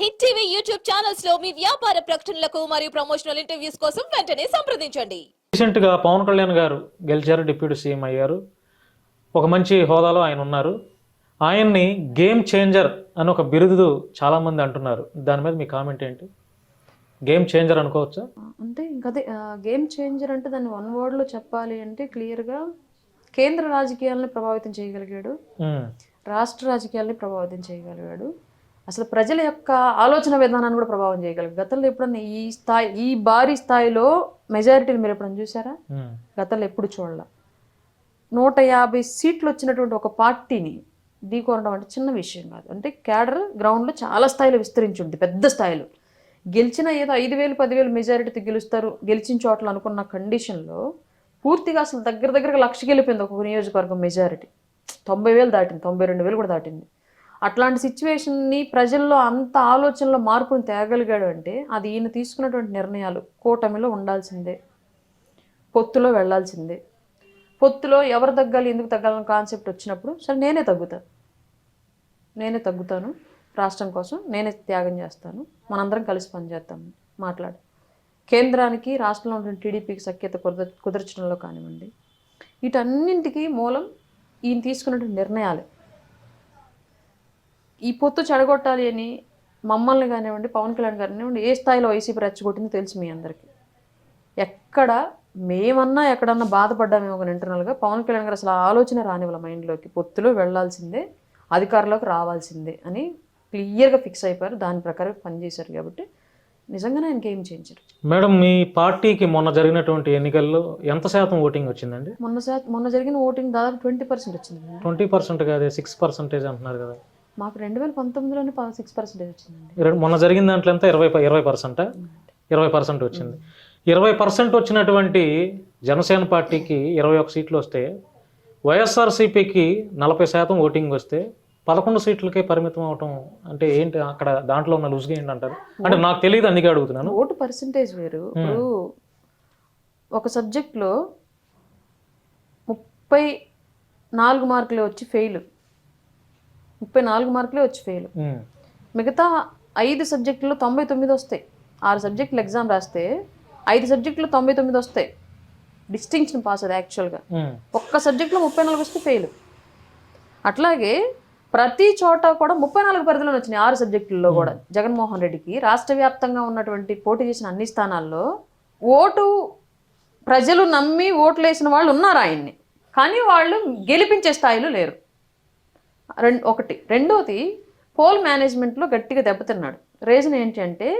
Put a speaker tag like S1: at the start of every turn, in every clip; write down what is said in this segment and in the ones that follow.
S1: Hit TV YouTube ఛానల్స్లో మీ వ్యాపార ప్రకటనలకు మరియు ప్రమోషనల్ ఇంటర్వ్యూస్ కోసం వెంటనే సంప్రదించండి.
S2: రీసెంట్గా పవన్ కళ్యాణ్ గారు గెలిచారు డిప్యూటీ సీఎం అయ్యారు. ఒక మంచి హోదాలో ఆయన ఉన్నారు. ఆయన్ని గేమ్ చేంజర్ అని ఒక బిరుదు చాలామంది అంటున్నారు. దాని మీద మీ కామెంట్ ఏంటి? గేమ్ చేంజర్ అనుకోవచ్చా?
S3: అంటే ఇంకా అదే గేమ్ చేంజర్ అంటే దాన్ని వన్ వర్డ్లో చెప్పాలి అంటే క్లియర్గా కేంద్ర రాజకీయాలను ప్రభావితం చేయగలిగాడు. రాష్ట్ర రాజకీయాల్ని ప్రభావితం చేయగలిగాడు. అసలు ప్రజల యొక్క ఆలోచన విధానాన్ని కూడా ప్రభావం చేయగలిగాడు గతంలో ఎప్పుడన్నా ఈ స్థాయి ఈ భారీ స్థాయిలో మెజారిటీని మీరు ఎప్పుడన్నా చూసారా?
S2: ఉమ్,
S3: గతంలో ఎప్పుడు చూడాల. నూట యాభై సీట్లు వచ్చినటువంటి ఒక పార్టీని ఢీకొనడం అంటే చిన్న విషయం కాదు. అంటే క్యాడర్ గ్రౌండ్లో చాలా స్థాయిలో విస్తరించి ఉంది పెద్ద స్థాయిలో. గెలిచిన ఏదో ఐదు వేలు పదివేలు మెజారిటీతో గెలుస్తారు గెలిచిన చోట్ల అనుకున్న కండిషన్లో పూర్తిగా అసలు దగ్గర దగ్గరగా లక్షకి వెళ్ళిపోయింది ఒక నియోజకవర్గం మెజారిటీ తొంభై వేలు దాటింది తొంభై రెండు వేలు కూడా దాటింది. అట్లాంటి సిచ్యువేషన్ని ప్రజల్లో అంత ఆలోచనలో మార్పును తేగలిగాడు అంటే అది ఈయన తీసుకున్నటువంటి నిర్ణయాలు కూటమిలో ఉండాల్సిందే. పొత్తులో వెళ్ళాల్సిందే పొత్తులో ఎవరు తగ్గాలి ఎందుకు తగ్గాలని కాన్సెప్ట్ వచ్చినప్పుడు సరే నేనే తగ్గుతాను నేనే తగ్గుతాను. రాష్ట్రం కోసం నేనే త్యాగం చేస్తాను. మనందరం కలిసి పనిచేద్దాం. మాట్లాడు. కేంద్రానికి రాష్ట్రంలో ఉన్న టీడీపీకి సఖ్యత కుదర కుదర్చడంలో కానివ్వండి. వీటన్నింటికీ మూలం ఈయన తీసుకున్నటువంటి నిర్ణయాలే. ఈ పొత్తు చెడగొట్టాలి అని మమ్మల్ని కానివ్వండి పవన్ కళ్యాణ్ కానివ్వండి ఏ స్థాయిలో వైసీపీ రెచ్చగొట్టిందో తెలుసు మీ అందరికీ. ఎక్కడ మేమన్నా ఎక్కడన్నా బాధపడ్డామేమో ఒక ఇంటర్నల్గా పవన్ కళ్యాణ్ గారు అసలు ఆలోచన రానివ్వాల మైండ్లోకి. పొత్తులో వెళ్ళాల్సిందే అధికారంలోకి రావాల్సిందే అని క్లియర్గా ఫిక్స్ అయిపోయారు. దాని ప్రకారం పనిచేశారు కాబట్టి నిజంగానే ఆయనకి ఏం చేయించారు.
S2: మేడం మీ పార్టీకి మొన్న జరిగినటువంటి ఎన్నికల్లో ఎంత శాతం ఓటింగ్ వచ్చిందండి?
S3: మొన్న సా- మొన్న జరిగిన ఓటింగ్ దాదాపు ట్వంటీ పర్సెంట్ వచ్చింది
S2: ట్వంటీ పర్సెంట్ కాదే సిక్స్ పర్సెంటేజ్ అంటున్నారు కదా.
S3: మాకు రెండు వేల పంతొమ్మిదిలోనే సిక్స్ పర్సెంటేజ్ వచ్చిందండి.
S2: మొన్న జరిగిన దాంట్లో ఎంత ఇరవై ఇరవై పర్సెంటా ఇరవై పర్సెంట్ వచ్చింది. ఇరవై పర్సెంట్ వచ్చినటువంటి జనసేన పార్టీకి ఇరవై ఒక సీట్లు వస్తే వైఎస్ఆర్సీపీకి నలభై శాతం ఓటింగ్ వస్తే పదకొండు సీట్లకే పరిమితం అవటం అంటే ఏంటి? అక్కడ దాంట్లో ఉన్న లూజ్గా ఏంటి అంటారు అంటే నాకు తెలియదు అందుకే అడుగుతున్నాను.
S3: ఓటు పర్సంటేజ్ వేరు. ఇప్పుడు ఒక సబ్జెక్ట్లో ముప్పై నాలుగు మార్కులే వచ్చి ఫెయిల్ ముప్పై నాలుగు మార్కులే వచ్చి ఫెయిల్ మిగతా ఐదు సబ్జెక్టులో తొంభై తొమ్మిది వస్తాయి. ఆరు సబ్జెక్టులు ఎగ్జామ్ రాస్తే ఐదు సబ్జెక్టులో తొంభై తొమ్మిది వస్తాయి. డిస్టింక్షన్ పాస్ అది యాక్చువల్గా ఒక్క సబ్జెక్ట్లో ముప్పై నాలుగు వస్తే ఫెయిల్ అట్లాగే ప్రతి చోట కూడా ముప్పై నాలుగు పరిధిలో వచ్చినాయి ఆరు సబ్జెక్టుల్లో కూడా. జగన్మోహన్ రెడ్డికి రాష్ట్ర వ్యాప్తంగా ఉన్నటువంటి పోటీ చేసిన అన్ని స్థానాల్లో ఓటు ప్రజలు నమ్మి ఓట్లు వేసిన వాళ్ళు ఉన్నారు ఆయన్ని. కానీ వాళ్ళు గెలిపించే స్థాయిలో లేరు. రెండు ఒకటి. రెండోది పోల్ మేనేజ్మెంట్లో గట్టిగా దెబ్బతిన్నాడు. రీజన్ ఏంటంటే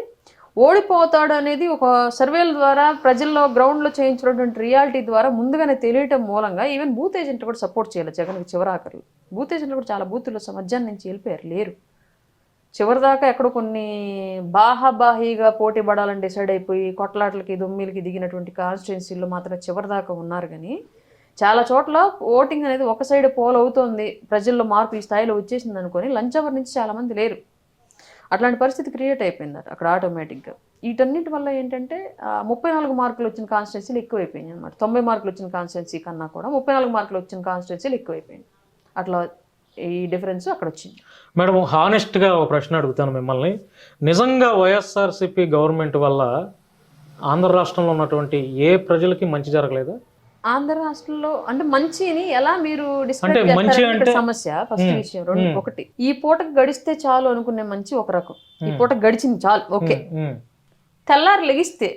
S3: ఓడిపోతాడు అనేది ఒక సర్వేల ద్వారా ప్రజల్లో గ్రౌండ్లో చేయించినటువంటి రియాలిటీ ద్వారా ముందుగానే తెలియటం మూలంగా ఈవెన్ బూత్ ఏజెంట్లు కూడా సపోర్ట్ చేయాలి జగన్కి చివరాకర్లు బూత్ ఏజెంట్లు కూడా చాలా బూతుల్లో మధ్యాహ్నం నుంచి వెళ్ళిపోయారు లేరు. చివరిదాకా ఎక్కడో కొన్ని బాహాబాహీగా పోటీ పడాలని డిసైడ్ అయిపోయి కొట్లాటలకి దొమ్మిలకి దిగినటువంటి కాన్స్టిట్యున్సీల్లో మాత్రం చివరిదాకా ఉన్నారు. కానీ చాలా చోట్ల ఓటింగ్ అనేది ఒక సైడ్ పోల్ అవుతోంది. ప్రజల్లో మార్పు ఈ స్థాయిలో వచ్చేసింది అనుకొని లంచ్ అవర్ నుంచి చాలామంది లేరు. అట్లాంటి పరిస్థితి క్రియేట్ అయిపోయింది అక్కడ ఆటోమేటిక్గా వీటన్నిటి వల్ల ఏంటంటే ముప్పై నాలుగు మార్కులు వచ్చిన కాన్స్టిట్యున్సీలు ఎక్కువైపోయినాయి అనమాట తొంభై మార్కులు వచ్చిన కాన్స్టిట్యున్సీ కన్నా కూడా ముప్పై నాలుగు మార్కులు వచ్చిన కాన్స్టిట్యున్సీలు ఎక్కువైపోయింది అట్లా ఈ డిఫరెన్స్ అక్కడ వచ్చింది.
S2: మేడం హానెస్ట్గా ఒక ప్రశ్న అడుగుతాను మిమ్మల్ని. నిజంగా వైఎస్ఆర్సీపీ గవర్నమెంట్ వల్ల ఆంధ్ర రాష్ట్రంలో ఉన్నటువంటి ఏ ప్రజలకి మంచి జరగలేదా?
S3: ఆంధ్ర రాష్ట్రంలో అంటే మంచిని ఎలా మీరు డిస్క్రైబ్ సమస్య ఫస్ట్. విషయం రెండు. ఒకటి. ఈ పూటకు గడిస్తే చాలు అనుకునే మంచి ఒక రకం. ఈ పూట గడిచింది చాలు ఓకే. తెల్లారి లెగిస్తే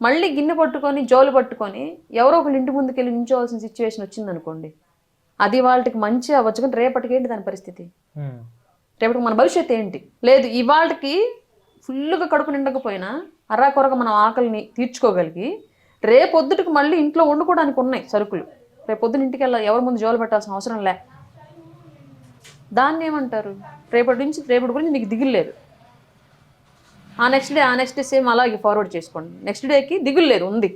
S3: మళ్ళీ గిన్నె పట్టుకొని జోలు పట్టుకొని ఎవరో ఒకళ్ళు ఇంటి ముందుకు వెళ్ళి నించోవాల్సిన సిచ్యువేషన్ వచ్చింది అనుకోండి అది వాళ్ళకి మంచి అవ్వచ్చు. కానీ రేపటికి ఏంటి దాని పరిస్థితి? రేపటికి మన భవిష్యత్తు ఏంటి? లేదు ఇవాళకి ఫుల్గా కడుపు నిండకపోయినా అర్రాకొరక మనం ఆకలిని తీర్చుకోగలిగి రేపొద్దుటికి మళ్ళీ ఇంట్లో వండుకోవడానికి ఉన్నాయి సరుకులు. రేపొద్దున ఇంటికి వెళ్ళాలి ఎవరి ముందు జోలు పెట్టాల్సిన అవసరం లే. దాన్ని ఏమంటారు? రేపటి నుంచి రేపటి గురించి నీకు దిగులు లేదు. ఆ నెక్స్ట్ డే ఆ నెక్స్ట్ డే సేమ్ అలాగే ఫార్వర్డ్ చేసుకోండి. నెక్స్ట్ డేకి దిగులు లేదు ఉంది.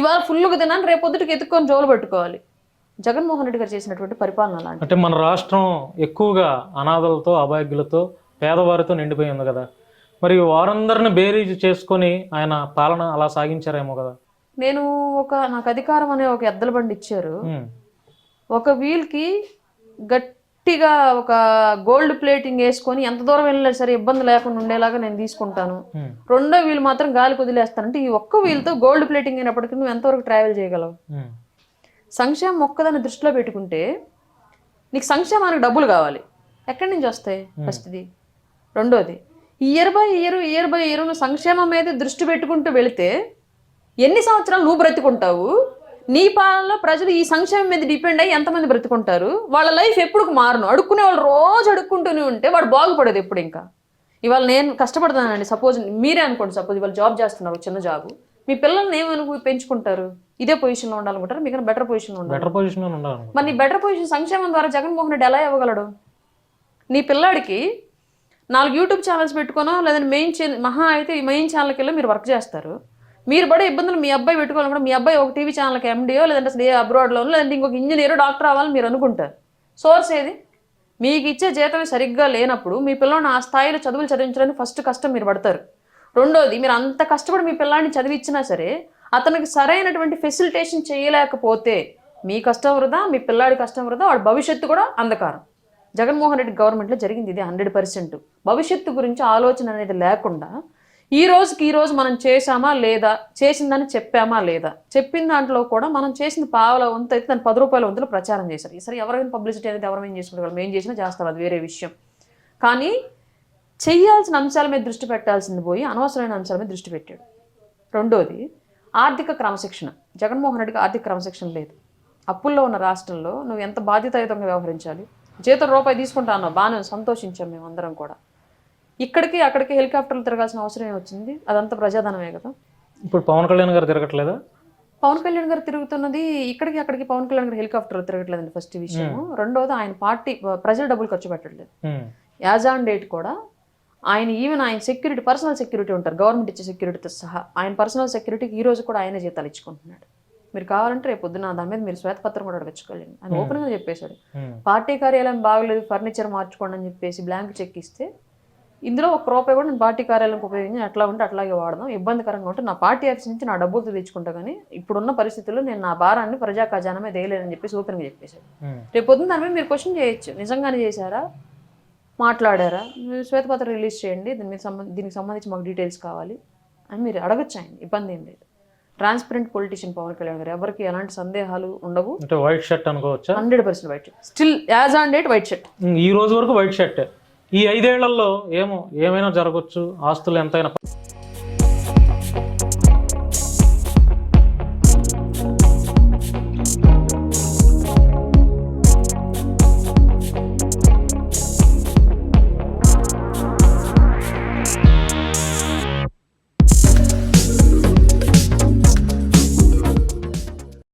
S3: ఇవాళ ఫుల్గా తినాను రేపొద్దుటికి ఎత్తుక్కొని జోలు పెట్టుకోవాలి. జగన్మోహన్ రెడ్డి గారు చేసినటువంటి పరిపాలన అలాంటి
S2: అంటే మన రాష్ట్రం ఎక్కువగా అనాథలతో అభాగ్యులతో పేదవారితో నిండిపోయింది కదా. మరి వారందరిని బేరీజ్ చేసుకొని ఆయన పాలన అలా సాగించారేమో కదా.
S3: నేను ఒక నాకు అధికారం అనే ఒక ఎద్దల బండి ఇచ్చారు. ఒక వీల్కి గట్ గట్టిగా ఒక గోల్డ్ ప్లేటింగ్ వేసుకొని ఎంత దూరం వెళ్ళినా సరే ఇబ్బంది లేకుండా ఉండేలాగా నేను తీసుకుంటాను. రెండో వీలు మాత్రం గాలికి వదిలేస్తానంటే ఈ ఒక్క వీలుతో గోల్డ్ ప్లేటింగ్ అయినప్పటికీ నువ్వు ఎంతవరకు ట్రావెల్ చేయగలవు? సంక్షేమం ఒక్కదాన్ని దృష్టిలో పెట్టుకుంటే నీకు సంక్షేమానికి డబ్బులు కావాలి. ఎక్కడి నుంచి వస్తాయి ఫస్ట్ది? రెండోది year by year year by year నువ్వు సంక్షేమం మీద దృష్టి పెట్టుకుంటూ వెళితే ఎన్ని సంవత్సరాలు నువ్వు బ్రతుకుంటావు? నీ పాలనలో ప్రజలు ఈ సంక్షేమం మీద డిపెండ్ అయ్యి ఎంతమంది బ్రతుకుంటారు? వాళ్ళ లైఫ్ ఎప్పుడు మారును? అడుక్కునే వాళ్ళు రోజు అడుక్కుంటూనే ఉంటే వాడు బాగుపడేది ఎప్పుడు ఇంకా. ఇవాళ నేను కష్టపడతానండి. సపోజ్ మీరే అనుకోండి సపోజ్ ఇవాళ జాబ్ చేస్తున్నారు చిన్న జాబ్. మీ పిల్లల్ని ఏమనుకు పెంచుకుంటారు? ఇదే పొజిషన్లో ఉండాలనుకుంటారు? మీకు బెటర్ పొజిషన్లో ఉండాలి.
S2: బెటర్ పొజిషన్లో ఉండాలి
S3: మరి నీ బెటర్ పొజిషన్ సంక్షేమం ద్వారా జగన్మోహన్ రెడ్డి ఎలా ఇవ్వగలడు? నీ పిల్లాడికి నాలుగు యూట్యూబ్ ఛానల్స్ పెట్టుకోనో లేదంటే మెయిన్ ఛానల్ మహా అయితే ఈ మెయిన్ ఛానల్కి వెళ్ళి మీరు వర్క్ చేస్తారు. మీరు పడే ఇబ్బందులు మీ అబ్బాయి పెట్టుకోవాలనుకుంటే మీ అబ్బాయి ఒక టీవీ ఛానల్కి ఎండియో లేదంటే అసలు ఏ అబ్రాడ్లోనో లేదంటే ఇంకొక ఇంజనీర్ డాక్టర్ అవ్వాలని మీరు అనుకుంటారు. సోర్స్ ఏది? మీకు ఇచ్చే జీతమే సరిగ్గా లేనప్పుడు మీ పిల్లల్ని ఆ స్థాయిలో చదువులు చదివించడానికి ఫస్ట్ కష్టం మీరు పడతారు. రెండోది మీరు అంత కష్టపడి మీ పిల్లాడిని చదివించినా సరే అతనికి సరైనటువంటి ఫెసిలిటేషన్ చేయలేకపోతే మీ కష్టం వృధా మీ పిల్లాడి కష్టం వృధా వాడి భవిష్యత్తు కూడా అంధకారం. జగన్మోహన్ రెడ్డి గవర్నమెంట్లో జరిగింది ఇది హండ్రెడ్ పర్సెంట్. భవిష్యత్తు గురించి ఆలోచన అనేది లేకుండా ఈ రోజుకి ఈ రోజు మనం చేశామా లేదా చేసిందని చెప్పామా లేదా చెప్పిన దాంట్లో కూడా మనం చేసిన పావుల వంత అయితే దాని పది రూపాయల వంతులు ప్రచారం చేశారు. సరే ఎవరైనా పబ్లిసిటీ అనేది ఎవరైనా చేసుకుంటారు? మేము చేసినా చేస్తాం అది వేరే విషయం. కానీ చెయ్యాల్సిన అంశాల మీద దృష్టి పెట్టాల్సింది పోయి అనవసరమైన అంశాల మీద దృష్టి పెట్టాడు. రెండోది ఆర్థిక క్రమశిక్షణ. జగన్మోహన్ రెడ్డికి ఆర్థిక క్రమశిక్షణ లేదు. అప్పుల్లో ఉన్న రాష్ట్రంలో నువ్వు ఎంత బాధ్యతాయుతంగా వ్యవహరించాలి? జీతం రూపాయి తీసుకుంటా అన్నావు. బాగానే సంతోషించాం మేము అందరం కూడా. ఇక్కడికి అక్కడికి హెలికాప్టర్లు తిరగాల్సిన అవసరం ఏమొచ్చింది అదంతా ప్రజాధనమే కదా.
S2: ఇప్పుడు పవన్ కళ్యాణ్ గారు తిరగట్లేదా?
S3: పవన్ కళ్యాణ్ గారు తిరుగుతున్నది ఇక్కడికి అక్కడికి పవన్ కళ్యాణ్ గారు హెలికాప్టర్ తిరగట్లేదండి ఫస్ట్ విషయం రెండోది ఆయన పార్టీ ప్రజలు డబ్బులు ఖర్చు పెట్టట్లేదు. యాజ్ ఆన్ డేట్ కూడా ఆయన ఈవెన్ ఆయన సెక్యూరిటీ పర్సనల్ సెక్యూరిటీ ఉంటారు. గవర్నమెంట్ ఇచ్చే సెక్యూరిటీతో సహా ఆయన పర్సనల్ సెక్యూరిటీకి ఈ రోజు కూడా ఆయనే జీతాలు ఇచ్చుకుంటున్నాడు. మీరు కావాలంటే రేపు పొద్దున దాని మీద మీరు శ్వేతపత్రం కూడా అడగచ్చుకోలేండి ఆయన ఓపెన్గా చెప్పేశాడు. పార్టీ కార్యాలయం బాగలేదు ఫర్నిచర్ మార్చుకోండి అని చెప్పేసి బ్లాంక్ చెక్ ఇస్తే ఇందులో ఒక రూపాయి కూడా నేను పార్టీ కార్యాలయంకి ఉపయోగించి ఎట్లా ఉంటే అట్లాగే వాడదాం ఇబ్బందికరంగా ఉంటే నా పార్టీ ఆఫీస్ నుంచి నా డబ్బులతో తెచ్చుకుంటా కానీ ఇప్పుడున్న పరిస్థితుల్లో నేను నా భారాన్ని ప్రజా ఖజానా మీద వేయలేనని చెప్పేసి ఓపెన్గా చెప్పేశాడు. రేపు పొద్దున్న దాని మీద మీరు క్వశ్చన్ చేయొచ్చు. నిజంగానే చేశారా? మాట్లాడారా? మీరు శ్వేతపత్రం రిలీజ్ చేయండి. దీని మీద సంబంధ దీనికి సంబంధించి మాకు డీటెయిల్స్ కావాలి అని మీరు అడగచ్చు ఆయన. ఇబ్బంది ఏం లేదు. ట్రాన్స్పరెంట్ పొలిటీషియన్ పవన్ కళ్యాణ్ గారు ఎవరికి ఎలాంటి సందేహాలు ఉండవు.
S2: అంటే వైట్ షర్ట్ అనుకోవచ్చా?
S3: Hundred percent white shirt. Still as on date white shirt.
S2: ఈ రోజు వరకు వైట్ షర్ట్. ఈ ఐదేళ్ళలో ఏమో ఏమైనా జరగచ్చు? ఆస్తులు ఎంతైనా